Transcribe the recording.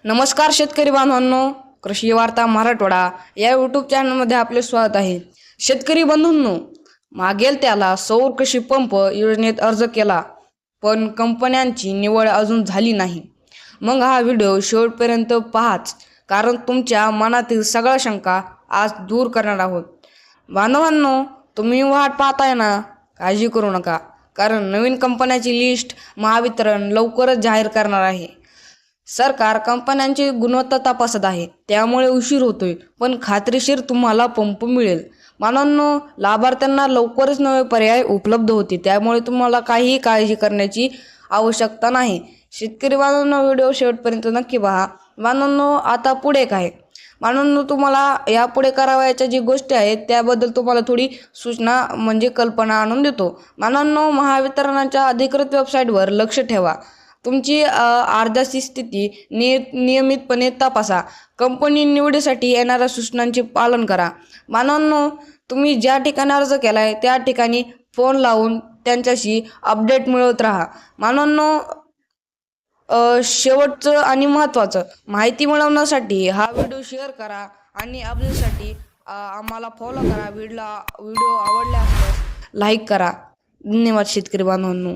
नमस्कार शेतकरी बांधवांनो कृषी वार्ता मराठवाडा या यूट्यूब चॅनलमध्ये आपले स्वागत आहे. शेतकरी बंधूंनो मागेल त्याला सौर कृषी पंप योजनेत अर्ज केला पण कंपन्यांची निवड अजून झाली नाही. मग हा व्हिडिओ शेवटपर्यंत पाहाच कारण तुमच्या मनातील सगळ्या शंका आज दूर करणार आहोत. बांधवांनो तुम्ही वाट पाहताय ना काळजी करू नका कारण नवीन कंपन्याची लिस्ट महावितरण लवकरच जाहीर करणार आहे. सरकार कंपन्यांची गुणवत्ता तपासत आहे. त्यामुळे उशीर होतोय. पण खात्रीशीर तुम्हाला पंप मिळेल. मानांनो लाभार्थ्यांना लवकरच नवे पर्याय उपलब्ध होते त्यामुळे तुम्हाला काहीही काळजी करण्याची आवश्यकता नाही. शेतकरी बांधवांनो व्हिडिओ शेवटपर्यंत नक्की पहा. मानांनो आता पुढे काय? मानांनो तुम्हाला यापुढे करावयाच्या जी गोष्टी आहेत त्याबद्दल तुम्हाला थोडी सूचना म्हणजे कल्पना आणून देतो. मानांनो महावितरणाच्या अधिकृत वेबसाईटवर लक्ष ठेवा. तुमची अर्जाची स्थिती निय नियमितपणे तपासा. कंपनी निवडीसाठी येणाऱ्या सूचनांचे पालन करा. मानवांनो तुम्ही ज्या ठिकाणी अर्ज केला आहे त्या ठिकाणी फोन लावून त्यांच्याशी अपडेट मिळवत राहा. मानांनो शेवटचं आणि महत्त्वाचं माहिती मिळवण्यासाठी हा व्हिडिओ शेअर करा आणि अपडेटसाठी आम्हाला फॉलो करा. व्हिडिओ व्हिडिओ आवडला असल्यास लाईक करा. धन्यवाद शेतकरी बांधवांनो.